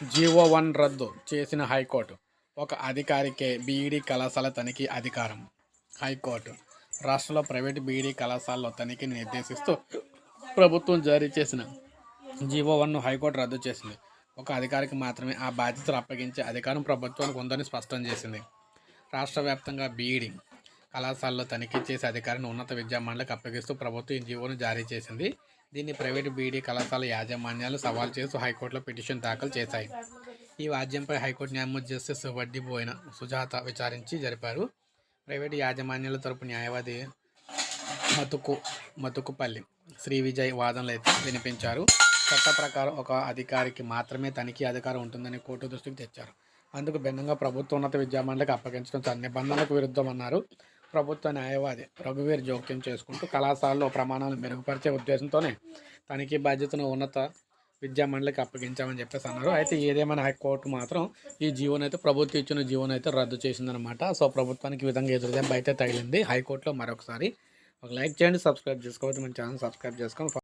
GO one రద్దు చేసిన high court. ఒక అధికారికే బీఈడీ కళాశాల తనిఖీ అధికారం. హైకోర్టు. రాష్ట్రంలో ప్రైవేట్ బీఈడీ కళాశాలలో తనిఖీని నిర్దేశిస్తూ ప్రభుత్వం జారీ చేసిన జీవో వన్ను హైకోర్టు రద్దు చేసింది. ఒక అధికారికి మాత్రమే ఆ బాధ్యతలు అప్పగించే అధికారం ప్రభుత్వానికి ఉందని స్పష్టం చేసింది. రాష్ట్ర వ్యాప్తంగా బీఈడీ కళాశాలలో తనిఖీ చేసే అధికారిని ఉన్నత విద్యా మండలికి అప్పగిస్తూ ప్రభుత్వం ఈ జీవోను జారీ చేసింది. దీన్ని ప్రైవేటు బీడీ కళాశాల యాజమాన్యాలు సవాల్ చేస్తూ హైకోర్టులో పిటిషన్ దాఖలు చేశాయి. ఈ వాద్యంపై హైకోర్టు న్యాయమూర్తి జస్టిస్ వడ్డీబోయిన సుజాత విచారించి జరిపారు. ప్రైవేటు యాజమాన్యాల తరపు న్యాయవాది మతుకు మతుకుపల్లి శ్రీ విజయ్ వాదనలు వినిపించారు. చట్ట ప్రకారం ఒక అధికారికి మాత్రమే తనిఖీ అధికారం ఉంటుందని కోర్టు దృష్టికి తెచ్చారు. అందుకు భిన్నంగా ప్రభుత్వ ఉన్నత విద్యామండలికి అప్పగించడం తన నిబంధనలకు విరుద్ధమన్నారు. ప్రభుత్వ న్యాయవాది రఘువీర్ జోక్యం చేసుకుంటూ కళాశాలలో ప్రమాణాలు మెరుగుపరిచే ఉద్దేశంతోనే తనిఖీ బాధ్యతను ఉన్నత విద్యామండలికి అప్పగించామని చెప్పేసి అన్నారు. అయితే ఏదేమైనా హైకోర్టు మాత్రం ఈ జీవోని అయితే ప్రభుత్వం ఇచ్చిన జీవోని అయితే రద్దు చేసిందనమాట సో ప్రభుత్వానికి ఈ విధంగా ఎదురుదెబ్బ అయితే తగిలింది. హైకోర్టులో మరొకసారి ఒక లైక్ చేయండి సబ్స్క్రైబ్ చేసుకోవచ్చు మన ఛానల్ సబ్స్క్రైబ్ చేసుకొని